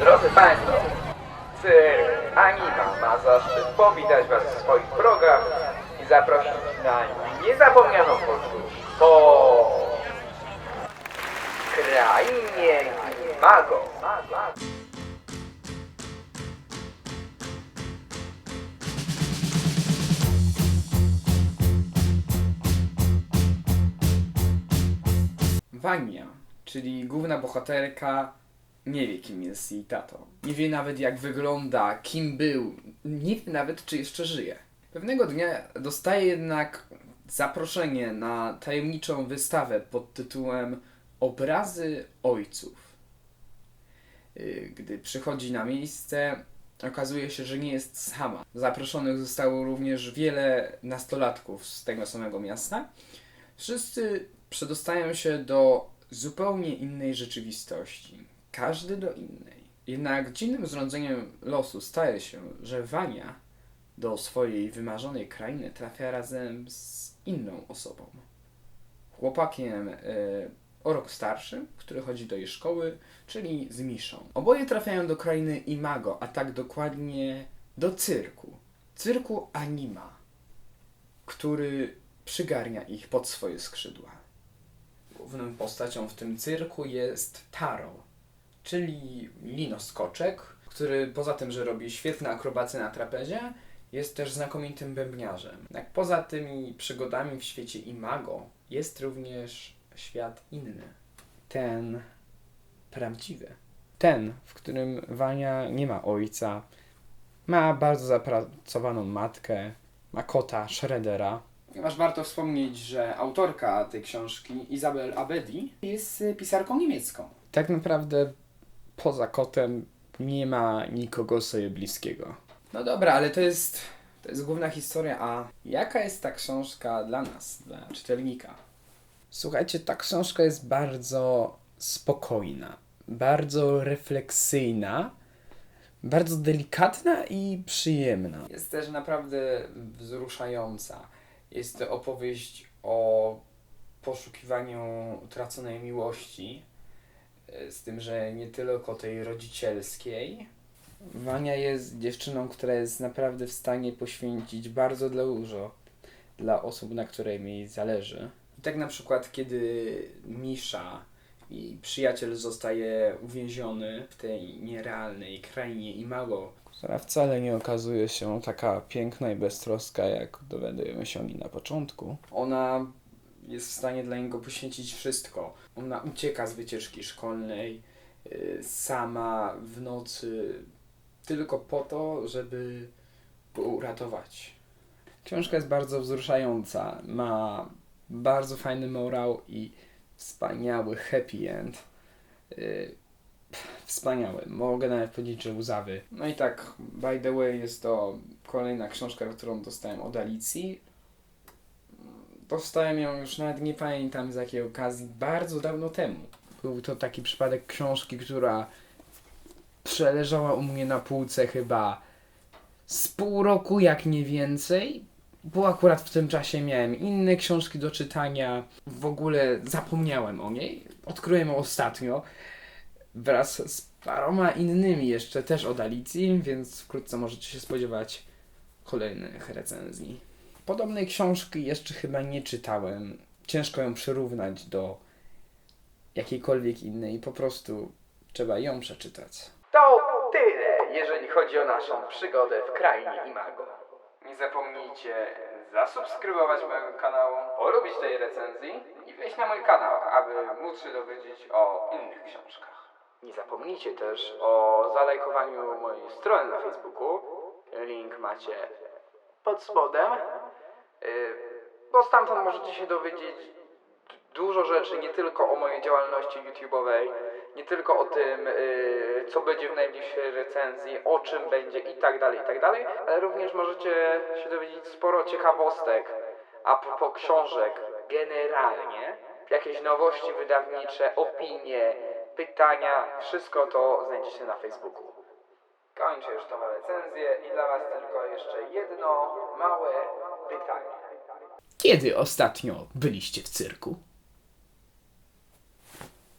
Drodzy Państwo, cyrk Anima ma zaszczyt powitać Was w swoich programach i zaprosić na niezapomnianą podróż po krainie Imago. Wania, czyli główna bohaterka, nie wie kim jest jej tato. Nie wie nawet jak wygląda, kim był, nie wie nawet czy jeszcze żyje. Pewnego dnia dostaje jednak zaproszenie na tajemniczą wystawę pod tytułem Obrazy Ojców. Y, Gdy przychodzi na miejsce, okazuje się, że nie jest sama. Zaproszonych zostało również wiele nastolatków z tego samego miasta. Wszyscy przedostają się do zupełnie innej rzeczywistości. Każdy do innej. Jednak dziwnym zrządzeniem losu staje się, że Wania do swojej wymarzonej krainy trafia razem z inną osobą. Chłopakiem e, o rok starszym, który chodzi do jej szkoły, czyli z Miszą. Oboje trafiają do krainy Imago, a tak dokładnie do cyrku. Cyrku Anima, który przygarnia ich pod swoje skrzydła. Główną postacią w tym cyrku jest Taro, czyli linoskoczek, który poza tym, że robi świetne akrobacje na trapezie, jest też znakomitym bębniarzem. Jak poza tymi przygodami w świecie Imago, jest również świat inny. Ten prawdziwy. Ten, w którym Wania nie ma ojca, ma bardzo zapracowaną matkę, ma kota Shreddera. Ponieważ warto wspomnieć, że autorka tej książki, Isabel Abedi, jest pisarką niemiecką. Tak naprawdę poza kotem nie ma nikogo sobie bliskiego. No dobra, ale to jest, to jest główna historia, a jaka jest ta książka dla nas, dla czytelnika? Słuchajcie, ta książka jest bardzo spokojna, bardzo refleksyjna, bardzo delikatna i przyjemna. Jest też naprawdę wzruszająca. Jest to opowieść o poszukiwaniu utraconej miłości, z tym, że nie tylko tej rodzicielskiej. Wania jest dziewczyną, która jest naprawdę w stanie poświęcić bardzo dużo dla osób, na której jej zależy. I tak na przykład, kiedy Misza i przyjaciel zostaje uwięziony w tej nierealnej krainie Imago, która wcale nie okazuje się taka piękna i beztroska, jak dowiadujemy się o niej na początku. Ona jest w stanie dla niego poświęcić wszystko. Ona ucieka z wycieczki szkolnej y, sama w nocy tylko po to, żeby go uratować. Książka jest bardzo wzruszająca, ma bardzo fajny morał i wspaniały happy end. Pff, wspaniały, mogę nawet powiedzieć, że łzawy. No i tak, by the way, jest to kolejna książka, którą dostałem od Alicji. Dostałem ją już nawet nie pamiętam z jakiej okazji, bardzo dawno temu. Był to taki przypadek książki, która przeleżała u mnie na półce chyba z pół roku, jak nie więcej. Bo akurat w tym czasie miałem inne książki do czytania. W ogóle zapomniałem o niej. Odkryłem ją ostatnio wraz z paroma innymi jeszcze też od Alicji, więc wkrótce możecie się spodziewać kolejnych recenzji. Podobnej książki jeszcze chyba nie czytałem. Ciężko ją przyrównać do jakiejkolwiek innej, po prostu trzeba ją przeczytać. To tyle, jeżeli chodzi o naszą przygodę w krainie Imago. Nie zapomnijcie zasubskrybować mojego kanału, polubić tej recenzji i wejść na mój kanał, aby móc się dowiedzieć o innych książkach. Nie zapomnijcie też o zalajkowaniu mojej strony na Facebooku. Link macie pod spodem. Yy, Bo stamtąd możecie się dowiedzieć dużo rzeczy, nie tylko o mojej działalności YouTube'owej, nie tylko o tym, yy, co będzie w najbliższej recenzji, o czym będzie i tak dalej, i tak dalej, ale również możecie się dowiedzieć sporo ciekawostek a propos książek generalnie, jakieś nowości wydawnicze, opinie, pytania, wszystko to znajdziecie na Facebooku. Kończę już tą recenzję i dla Was tylko jeszcze jedno małe Kiedy ostatnio byliście w cyrku?